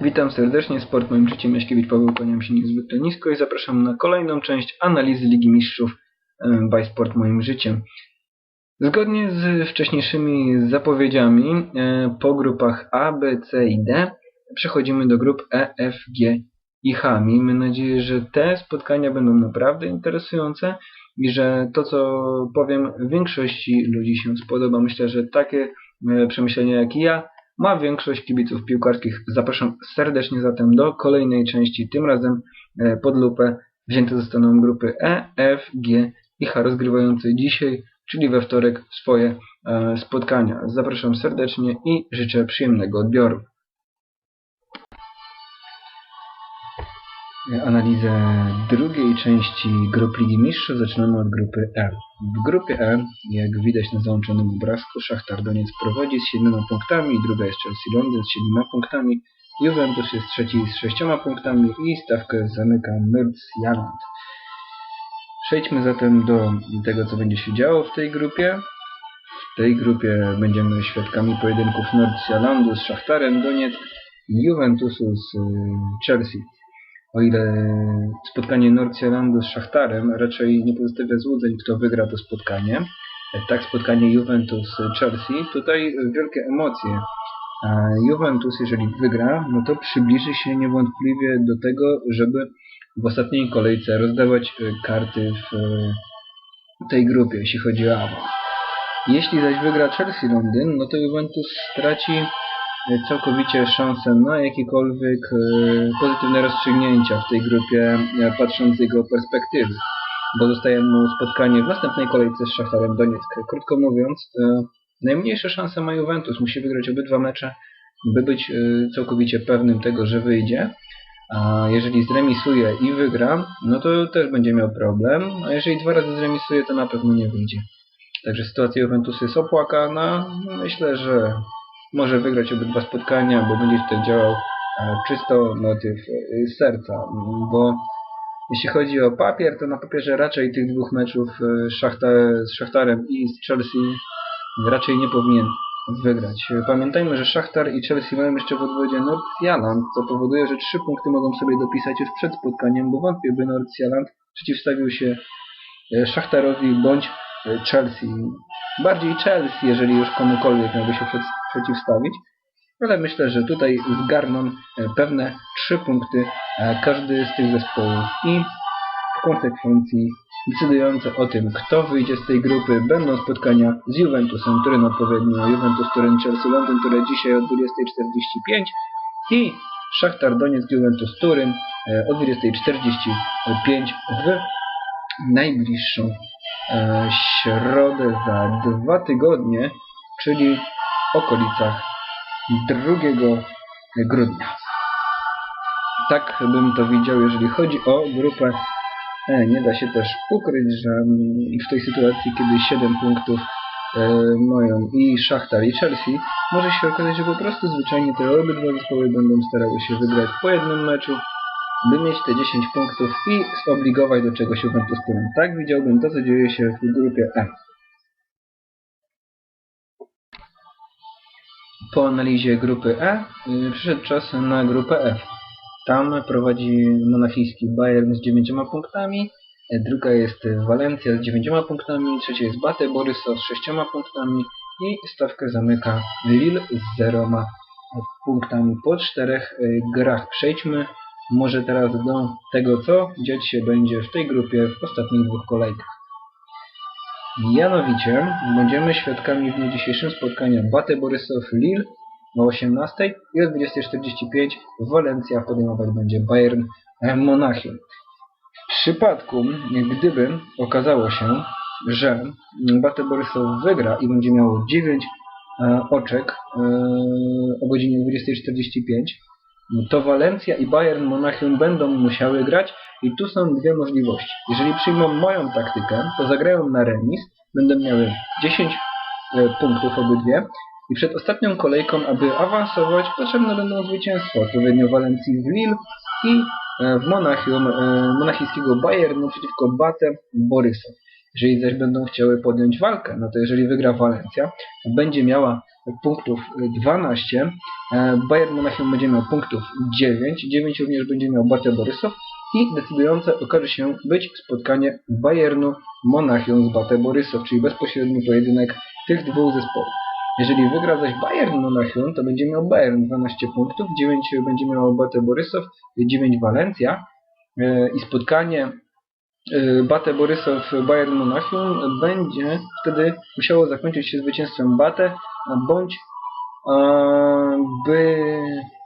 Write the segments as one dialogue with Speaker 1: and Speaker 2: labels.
Speaker 1: Witam serdecznie, Sport moim życiem, Jaśkiewicz Paweł, kłaniam się niezwykle nisko i zapraszam na kolejną część analizy Ligi Mistrzów by Sport moim życiem. Zgodnie z wcześniejszymi zapowiedziami po grupach A, B, C i D przechodzimy do grup E, F, G i H. Miejmy nadzieję, że te spotkania będą naprawdę interesujące i że to, co powiem, większości ludzi się spodoba. Myślę, że takie przemyślenia jak i ja ma większość kibiców piłkarskich. Zapraszam serdecznie zatem do kolejnej części. Tym razem e, pod lupę wzięte zostaną grupy E, F, G i H rozgrywające dzisiaj, czyli we wtorek swoje e, spotkania. Zapraszam serdecznie i życzę przyjemnego odbioru. Analizę drugiej części grup Ligi Mistrzów zaczynamy od grupy E. W grupie E, jak widać na załączonym obrazku, Szachtar Doniec prowadzi z 7 punktami, druga jest Chelsea Londyn z 7 punktami, Juventus jest trzeci z 6 punktami i stawkę zamyka Nordsjaland. Przejdźmy zatem do tego, co będzie się działo w tej grupie. W tej grupie będziemy świadkami pojedynków Nordsjalandu z Szachtarem Doniec i Juventusu z y, Chelsea. O ile spotkanie Nordsjalandu z Szachtarem raczej nie pozostawia złudzeń, kto wygra to spotkanie, tak spotkanie Juventus-Chelsea, tutaj wielkie emocje. A Juventus, jeżeli wygra, no to przybliży się niewątpliwie do tego, żeby w ostatniej kolejce rozdawać e, karty w e, tej grupie, jeśli chodzi o awans. Jeśli zaś wygra Chelsea Londyn, no to Juventus straci całkowicie szansę na jakiekolwiek e, pozytywne rozstrzygnięcia w tej grupie, e, patrząc z jego perspektywy, bo zostaje mu spotkanie w następnej kolejce z Szachtarem Donieck. Krótko mówiąc, e, najmniejsze szanse ma Juventus. Musi wygrać obydwa mecze, by być całkowicie pewnym tego, że wyjdzie. A jeżeli zremisuje i wygra, no to też będzie miał problem, a jeżeli dwa razy zremisuje, to na pewno nie wyjdzie. Także sytuacja Juventusu jest opłakana. Myślę, że może wygrać obydwa spotkania, bo będzie tutaj działał e, czysto motyw e, serca, bo jeśli chodzi o papier, to na papierze raczej tych dwóch meczów e, z Szachtarem i z Chelsea raczej nie powinien wygrać. Pamiętajmy, że Szachtar i Chelsea mają jeszcze w odwodzie Nordsjaland, co powoduje, że trzy punkty mogą sobie dopisać już przed spotkaniem, bo wątpię, by Nordsjaland przeciwstawił się Szachtarowi bądź Chelsea. Bardziej Chelsea, jeżeli już komukolwiek miałby się przeciwstawić. Ale myślę, że tutaj zgarną e, pewne trzy punkty e, każdy z tych zespołów i w konsekwencji decydujące o tym, kto wyjdzie z tej grupy, będą spotkania z Juventusem Turyn odpowiednio Juventus Turyn Chelsea Londyn, które dzisiaj o 20.45 i Szachtar Doniec Juventus Turyn e, o 20.45 w najbliższą środę za dwa tygodnie, czyli w okolicach 2 grudnia. Tak bym to widział, jeżeli chodzi o grupę E. Nie da się też ukryć, że w tej sytuacji, kiedy 7 punktów e, mają i Szachtar i Chelsea, może się okazać, że po prostu zwyczajnie te obydwa zespoły będą starały się wygrać po jednym meczu, by mieć te 10 punktów i zobligować do czegoś Juventus Turyn. Tak widziałbym to, co dzieje się w grupie E. Po analizie grupy E y, przyszedł czas na grupę F. Tam prowadzi monachijski Bayern z 9 punktami, e, druga jest Walencja z 9 punktami, trzecia jest Bate Boryso z 6 punktami i stawkę zamyka Lille z 0 punktami po czterech e, grach. Przejdźmy może teraz do tego, co dziać się będzie w tej grupie w ostatnich dwóch kolejkach. Mianowicie będziemy świadkami w dniu dzisiejszym spotkania Bate Borysow Lille o 18 i o 20.45 Walencja podejmować będzie Bayern Monachium. W przypadku, gdyby okazało się, że Bate Borysow wygra i będzie miało 9 e, oczek e, o godzinie 20.45, to Walencja i Bayern Monachium będą musiały grać i tu są dwie możliwości. Jeżeli przyjmą moją taktykę, to zagrają na remis, będą miały 10 e, punktów obydwie i przed ostatnią kolejką, aby awansować, potrzebne będą zwycięstwo odpowiednio Walencji w Lille i e, w Monachium e, monachijskiego Bayernu przeciwko Batem Borysa. Jeżeli zaś będą chciały podjąć walkę, no to jeżeli wygra Walencja, będzie miała punktów 12, e, Bayern Monachium będzie miał punktów 9, 9 również będzie miał Bate Borysow i decydujące okaże się być spotkanie Bayernu Monachium z Bate Borysow, czyli bezpośredni pojedynek tych dwóch zespołów. Jeżeli wygra zaś Bayern Monachium, to będzie miał Bayern 12 punktów, 9 będzie miał Bate Borysow, 9 Walencja e, i spotkanie e, Bate Borysow Bayern Monachium będzie wtedy musiało zakończyć się zwycięstwem Bate, bądź e, by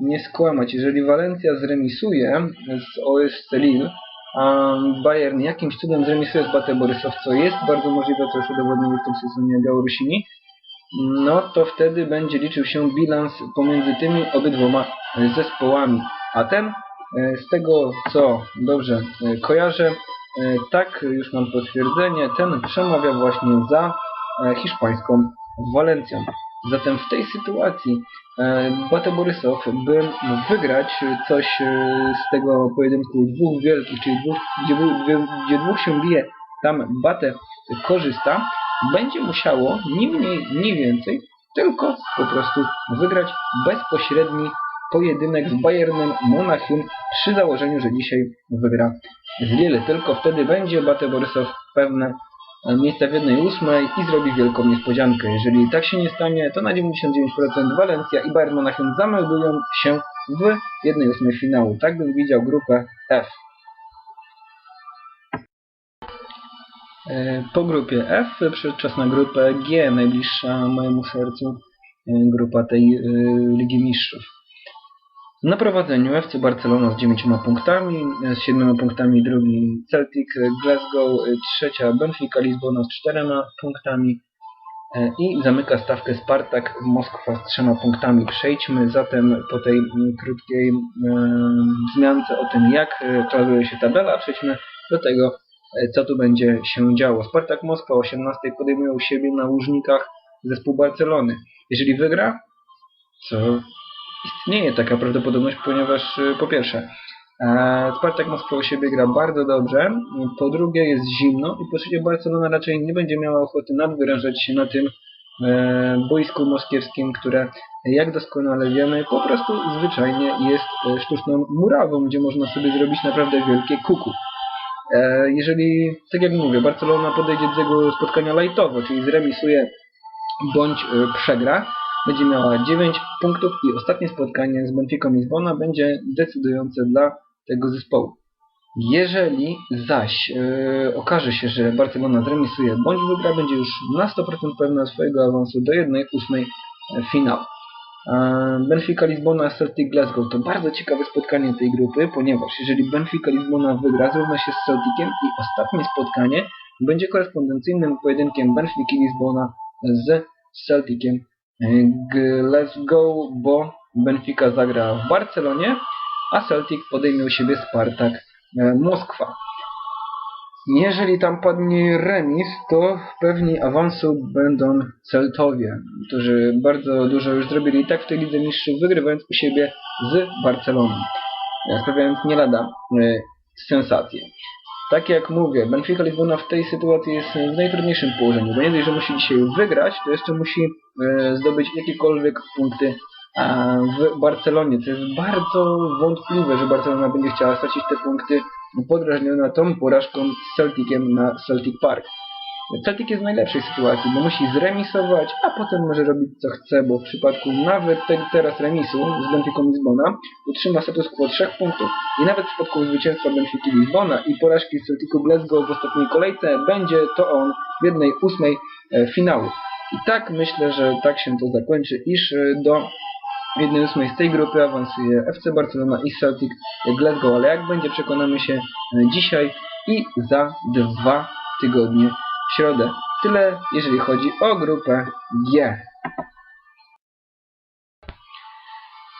Speaker 1: nie skłamać, jeżeli Walencja zremisuje z OSC Lille, a Bayern jakimś cudem zremisuje z Bate Borysow, co jest bardzo możliwe, co już udowodnili w tym sezonie Białorusini, no to wtedy będzie liczył się bilans pomiędzy tymi obydwoma zespołami. A ten, e, z tego co dobrze e, kojarzę, e, tak już mam potwierdzenie, ten przemawia właśnie za hiszpańską Walencją. Zatem w tej sytuacji Bate Borysow, by wygrać coś z tego pojedynku dwóch wielkich, czyli dwóch, gdzie, gdzie dwóch się bije, tam Bate korzysta, będzie musiało ni mniej, ni więcej, tylko po prostu wygrać bezpośredni pojedynek z Bayernem Monachium przy założeniu, że dzisiaj wygra z Lille. Tylko wtedy będzie Bate Borysow pewne miejsca w jednej ósmej i zrobi wielką niespodziankę. Jeżeli tak się nie stanie, to na 99% Walencja i Bayern Monachium zameldują się w jednej ósmej finału. Tak bym widział grupę F. E, po grupie F przyszedł czas na grupę G, najbliższa mojemu sercu e, grupa tej e, Ligi Mistrzów. Na prowadzeniu FC Barcelona z 9 punktami, z 7 punktami drugi Celtic Glasgow, trzecia Benfica Lizbona z 4 punktami i zamyka stawkę Spartak Moskwa z 3 punktami. Przejdźmy zatem po tej krótkiej wzmiance o tym jak klasuje się tabela, przejdźmy do tego co tu będzie się działo. Spartak Moskwa o 18 podejmuje u siebie na Łużnikach zespół Barcelony. Jeżeli wygra, co istnieje taka prawdopodobność, ponieważ e, po pierwsze e, Spartak Moskwa u siebie gra bardzo dobrze, po drugie jest zimno i po trzecie Barcelona raczej nie będzie miała ochoty nadwyrężać się na tym boisku moskiewskim, które jak doskonale wiemy po prostu zwyczajnie jest sztuczną murawą, gdzie można sobie zrobić naprawdę wielkie kuku. E, jeżeli, tak jak mówię, Barcelona podejdzie do tego spotkania lightowo, czyli zremisuje bądź e, przegra, będzie miała 9 punktów i ostatnie spotkanie z Benficą Lizbona będzie decydujące dla tego zespołu. Jeżeli zaś yy, okaże się, że Barcelona zremisuje bądź wygra, będzie już na 100% pewna swojego awansu do 1-8 finału. Benfica Lizbona Celtic Glasgow to bardzo ciekawe spotkanie tej grupy, ponieważ jeżeli Benfica Lizbona wygra, zrówna się z Celticiem i ostatnie spotkanie będzie korespondencyjnym pojedynkiem Benfica Lizbona z Celticiem Glasgow, bo Benfica zagra w Barcelonie, a Celtic podejmie u siebie Spartak e, Moskwa. Jeżeli tam padnie remis, to pewni awansu będą Celtowie, którzy bardzo dużo już zrobili tak w tej Lidze Mistrzów, wygrywając u siebie z Barceloną, e, sprawiając nie lada e, sensację. Tak jak mówię, Benfica Lizbona w tej sytuacji jest w najtrudniejszym położeniu, bo nie dość, że musi dzisiaj wygrać, to jeszcze musi e, zdobyć jakiekolwiek punkty w Barcelonie, co jest bardzo wątpliwe, że Barcelona będzie chciała stracić te punkty podrażniona tą porażką z Celticiem na Celtic Park. Celtic jest w najlepszej sytuacji, bo musi zremisować, a potem może robić co chce, bo w przypadku nawet te, teraz remisu z Benficą Lizbona utrzyma status quo 3 punktów. I nawet w przypadku zwycięstwa Benfica Lizbona i porażki Celticu Glasgow w ostatniej kolejce będzie to on w jednej ósmej e, finału. I tak myślę, że tak się to zakończy, iż e, do 1-8 z tej grupy awansuje FC Barcelona i Celtic Glasgow, ale jak będzie przekonamy się e, dzisiaj i za dwa tygodnie środę. Tyle jeżeli chodzi o grupę G.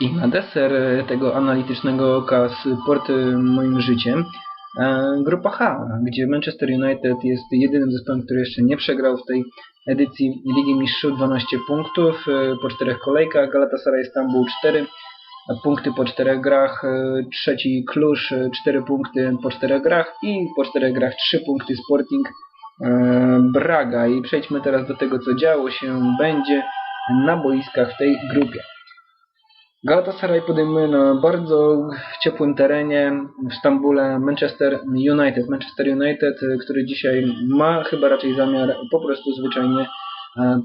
Speaker 1: I na deser tego analitycznego oka z porty moim życiem e, grupa H, gdzie Manchester United jest jedynym zespołem, który jeszcze nie przegrał w tej edycji Ligi Mistrzów 12 punktów e, po czterech kolejkach, Galatasaray Istanbul 4 punkty po czterech grach, e, trzeci Klusz 4 punkty po czterech grach i po czterech grach 3 punkty Sporting e, Braga. I przejdźmy teraz do tego, co działo się będzie na boiskach w tej grupie. Galatasaray podejmuje na bardzo ciepłym terenie w Stambule Manchester United. Manchester United, który dzisiaj ma chyba raczej zamiar po prostu zwyczajnie e,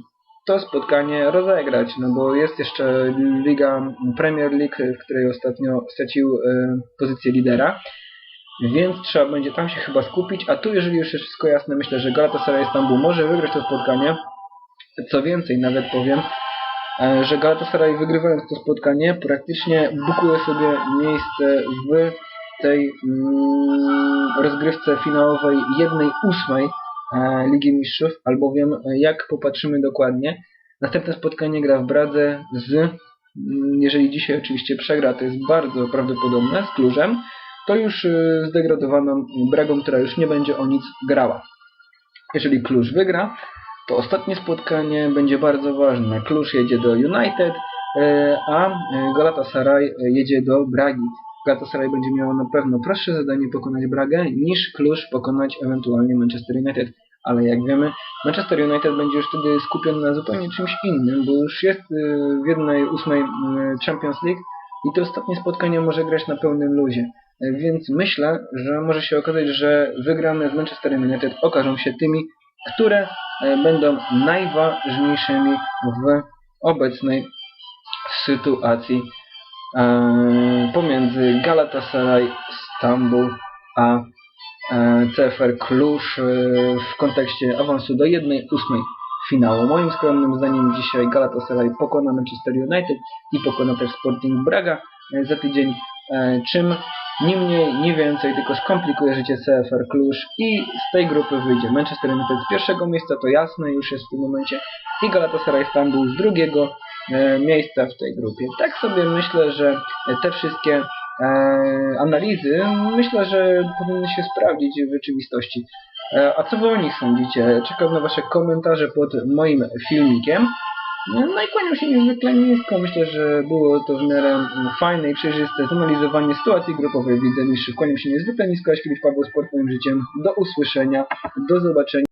Speaker 1: to spotkanie rozegrać, no bo jest jeszcze Liga Premier League, w której ostatnio stracił e, pozycję lidera, więc trzeba będzie tam się chyba skupić, a tu jeżeli już jest wszystko jasne, myślę, że Galatasaray Istanbul może wygrać to spotkanie. Co więcej, nawet powiem, e, że Galatasaray wygrywając to spotkanie praktycznie bukuje sobie miejsce w tej mm, rozgrywce finałowej jednej ósmej e, Ligi Mistrzów, albowiem e, jak popatrzymy dokładnie, następne spotkanie gra w Bradze z, mm, jeżeli dzisiaj oczywiście przegra, to jest bardzo prawdopodobne, z Klużem, to już y, zdegradowaną Bragą, która już nie będzie o nic grała. Jeżeli Kluż wygra, to ostatnie spotkanie będzie bardzo ważne. Kluż jedzie do United, e, a e, Galatasaray e, jedzie do Bragi. Galatasaray będzie miało na pewno prostsze zadanie pokonać Bragę niż Kluż pokonać ewentualnie Manchester United. Ale jak wiemy, Manchester United będzie już wtedy skupiony na zupełnie czymś innym, bo już jest w jednej ósmej Champions League i to ostatnie spotkanie może grać na pełnym luzie. Więc myślę, że może się okazać, że wygrane z Manchester United okażą się tymi, które e, będą najważniejszymi w obecnej sytuacji e, pomiędzy Galatasaray, Stambuł a e, CFR Kluż e, w kontekście awansu do 1-8 finału. Moim skromnym zdaniem dzisiaj Galatasaray pokona Manchester United i pokona też Sporting Braga za tydzień, czym ni mniej, ni więcej, tylko skomplikuje życie CFR Kluż i z tej grupy wyjdzie Manchester United z pierwszego miejsca, to jasne już jest w tym momencie, i Galatasaray Stambuł z drugiego e, miejsca w tej grupie. Tak sobie myślę, że te wszystkie e, analizy, myślę, że powinny się sprawdzić w rzeczywistości. E, a co wy o nich sądzicie? Czekam na wasze komentarze pod moim filmikiem. No i kłaniam się niezwykle nisko. Myślę, że było to w miarę fajne i przejrzyste zanalizowanie sytuacji grupowej w Lidze Mistrzów. Kłaniam się niezwykle nisko, Jaś Paweł Sport moim życiem. Do usłyszenia, do zobaczenia.